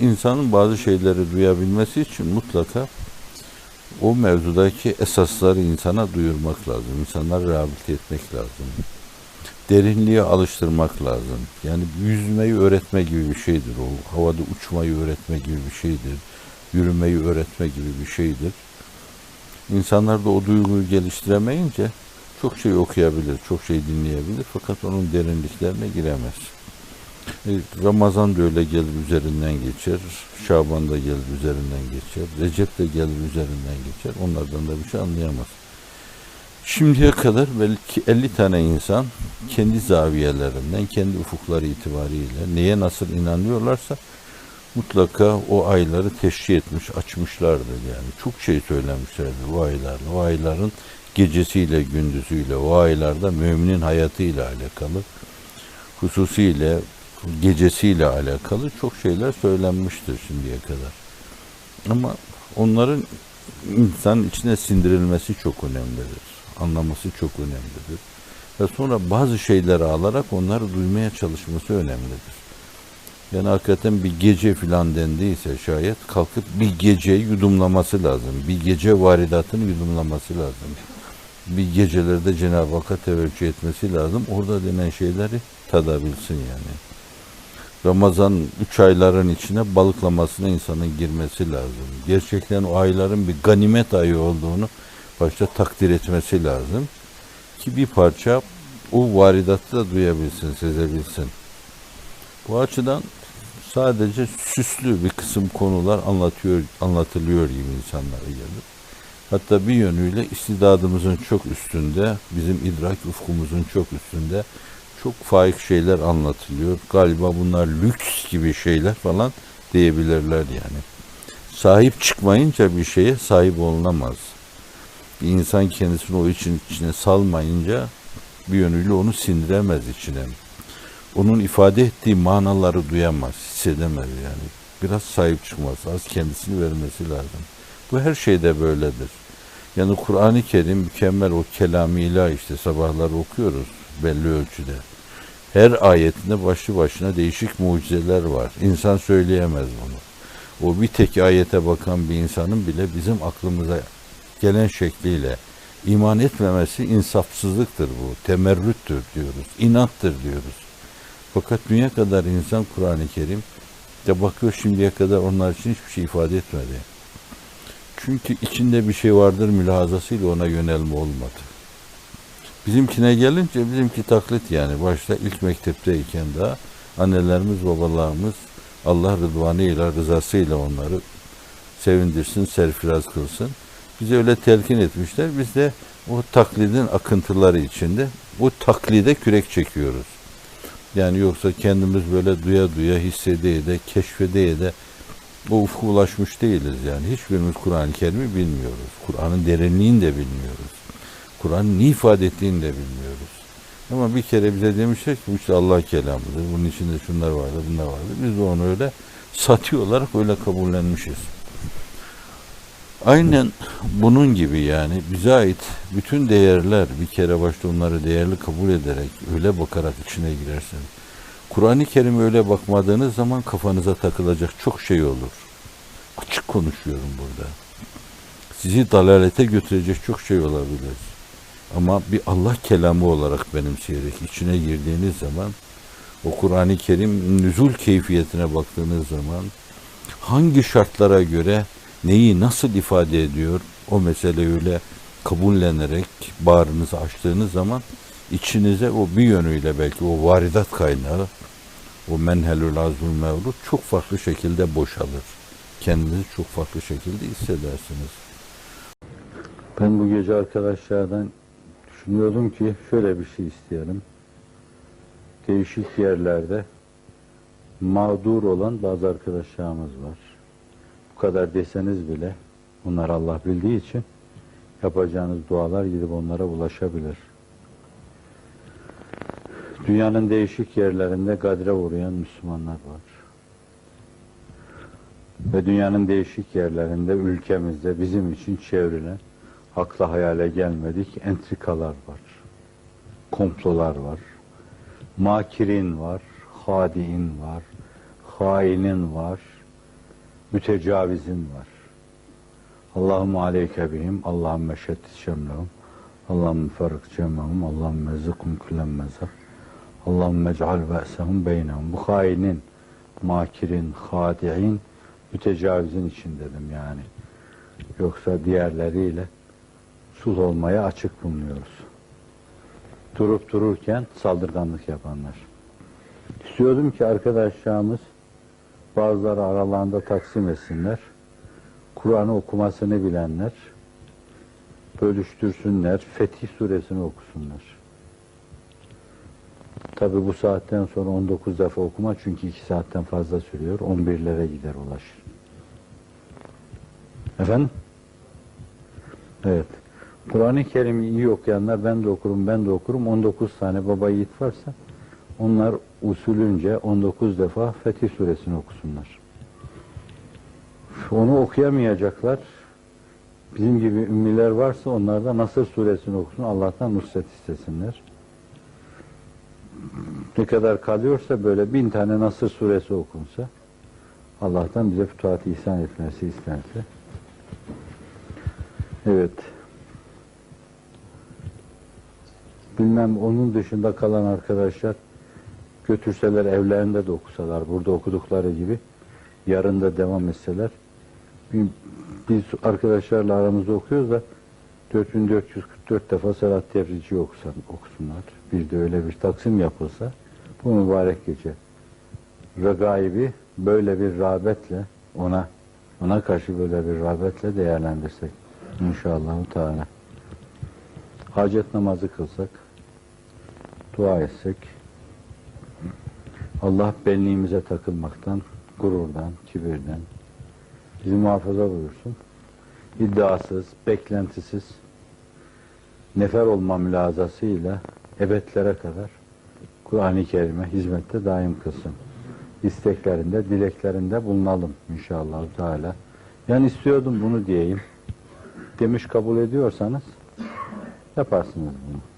insanın bazı şeyleri duyabilmesi için mutlaka o mevzudaki esasları insana duyurmak lazım. İnsanları rehabilite etmek lazım. Derinliğe alıştırmak lazım. Yani yüzmeyi öğretme gibi bir şeydir o. Havada uçmayı öğretme gibi bir şeydir. Yürümeyi öğretme gibi bir şeydir. İnsanlar da o duyguyu geliştiremeyince çok şey okuyabilir, çok şey dinleyebilir fakat onun derinliklerine giremez. Ramazan da öyle gelir üzerinden geçer, Şaban da gelir üzerinden geçer, Recep de gelir üzerinden geçer. Onlardan da bir şey anlayamaz. Şimdiye kadar belki 50 tane insan kendi zaviyelerinden, kendi ufukları itibariyle neye nasıl inanıyorlarsa mutlaka o ayları teşhir etmiş, açmışlardır yani. Çok şey söylemişlerdir o aylarla. O ayların gecesiyle, gündüzüyle, o aylarda müminin hayatıyla alakalı, hususiyle gecesiyle alakalı çok şeyler söylenmiştir şimdiye kadar. Ama onların insan içine sindirilmesi çok önemlidir. Anlaması çok önemlidir. Ve sonra bazı şeyleri alarak onları duymaya çalışması önemlidir. Yani hakikaten bir gece filan dendiyse şayet kalkıp bir geceyi yudumlaması lazım. Bir gece varidatını yudumlaması lazım. Bir gecelerde Cenab-ı Hakk'a teveccüh etmesi lazım. Orada denen şeyleri tadabilsin yani. Ramazan üç ayların içine balıklamasına insanın girmesi lazım. Gerçekten o ayların bir ganimet ayı olduğunu başta takdir etmesi lazım. Ki bir parça o varidatı da duyabilsin, sezebilsin. Bu açıdan sadece süslü bir kısım konular anlatıyor, anlatılıyor gibi insanlara gelir. Hatta bir yönüyle istidadımızın çok üstünde, bizim idrak ufkumuzun çok üstünde çok faik şeyler anlatılıyor. Galiba bunlar lüks gibi şeyler falan diyebilirler yani. Sahip çıkmayınca bir şeye sahip olunamaz. İnsan kendisini o için içine salmayınca bir yönüyle onu sindiremez içine. Onun ifade ettiği manaları duyamaz, hissedemez yani. Biraz sahip çıkması, az kendisini vermesi lazım. Bu her şeyde böyledir. Yani Kur'an-ı Kerim mükemmel o kelam-ı ilah işte sabahlar okuyoruz belli ölçüde. Her ayetinde başlı başına değişik mucizeler var. İnsan söyleyemez bunu. O bir tek ayete bakan bir insanın bile bizim aklımıza gelen şekliyle iman etmemesi insafsızlıktır bu. Temerrüttür diyoruz. inattır diyoruz. Fakat dünya kadar insan Kur'an-ı Kerim de bakıyor şimdiye kadar onlar için hiçbir şey ifade etmedi. Çünkü içinde bir şey vardır mülahazasıyla ona yönelme olmadı. Bizimkine gelince bizimki taklit yani. Başta ilk mektepteyken daha annelerimiz, babalarımız Allah rıdvanıyla, rızasıyla onları sevindirsin, serfiraz kılsın. Bize öyle telkin etmişler. Biz de o taklidin akıntıları içinde o taklide kürek çekiyoruz. Yani yoksa kendimiz böyle duya duya hissedeye de keşfedeye de o ufka ulaşmış değiliz yani. Hiçbirimiz Kur'an-ı Kerim'i bilmiyoruz. Kur'an'ın derinliğini de bilmiyoruz. Kur'an'ın ne ifade ettiğini de bilmiyoruz. Ama bir kere bize demişler ki bu işte Allah kelamıdır. Bunun içinde şunlar vardır, bunlar vardır. Biz de onu öyle satı olarak öyle kabullenmişiz. Aynen bunun gibi yani bize ait bütün değerler bir kere başta onları değerli kabul ederek öyle bakarak içine girersen Kur'an-ı Kerim öyle bakmadığınız zaman kafanıza takılacak çok şey olur. Açık konuşuyorum burada. Sizi dalalete götürecek çok şey olabilir. Ama bir Allah kelamı olarak benimseyerek içine girdiğiniz zaman o Kur'an-ı Kerim nüzul keyfiyetine baktığınız zaman hangi şartlara göre neyi nasıl ifade ediyor o mesele öyle kabullenerek bağrınızı açtığınız zaman içinize o bir yönüyle belki o varidat kaynağı o menhelül azmül mevlud çok farklı şekilde boşalır. Kendinizi çok farklı şekilde hissedersiniz. Ben bu gece arkadaşlardan düşünüyordum ki şöyle bir şey isteyelim. Değişik yerlerde mağdur olan bazı arkadaşlarımız var. Bu kadar deseniz bile onlar Allah bildiği için yapacağınız dualar gidip onlara ulaşabilir. Dünyanın değişik yerlerinde gadre uğrayan Müslümanlar var. Ve dünyanın değişik yerlerinde, ülkemizde bizim için çevrilen, akla hayale gelmedik entrikalar var. Komplolar var. Makirin var, hadiin var, hainin var, mütecavizin var. Allahümme aleyke bihim, Allahümme şettit şemlehum, Allahümme ferrik cemahum, Allahümme zıkum küllen mezar, Allahümme ec'al ve'sehum beynehum. Bu hainin, makirin, hadi'in, mütecavizin için dedim yani. Yoksa diğerleriyle sulh olmaya açık bulunuyoruz. Durup dururken saldırganlık yapanlar. İstiyordum ki arkadaşlarımız bazıları aralarında taksim etsinler. Kur'an'ı okumasını bilenler bölüştürsünler. Fetih suresini okusunlar. Tabi bu saatten sonra 19 defa okuma çünkü 2 saatten fazla sürüyor. 11'lere gider ulaşır. Efendim? Evet. Kur'an-ı Kerim'i iyi okuyanlar ben de okurum, ben de okurum. 19 tane baba yiğit varsa onlar usulünce 19 defa Fetih suresini okusunlar. Onu okuyamayacaklar. Bizim gibi ümmiler varsa onlar da Nasır suresini okusun. Allah'tan nusret istesinler. Ne kadar kalıyorsa böyle bin tane Nasır suresi okunsa Allah'tan bize fütuhat ihsan etmesi istense. Evet. Bilmem onun dışında kalan arkadaşlar götürseler evlerinde de okusalar, burada okudukları gibi yarın da devam etseler. Bi- Biz arkadaşlarla aramızda okuyoruz da 4444 defa Salat Tefrici okusan, okusunlar. Bir de öyle bir taksim yapılsa bu mübarek gece regaibi böyle bir rağbetle ona ona karşı böyle bir rağbetle değerlendirsek inşallah Teala. Hacet namazı kılsak, dua etsek, Allah benliğimize takılmaktan, gururdan, kibirden bizi muhafaza buyursun. İddiasız, beklentisiz, nefer olma mülazasıyla ebedlere kadar Kur'an-ı Kerim'e hizmette daim kılsın. İsteklerinde, dileklerinde bulunalım inşallah Teala. Yani istiyordum bunu diyeyim. Demiş kabul ediyorsanız yaparsınız bunu.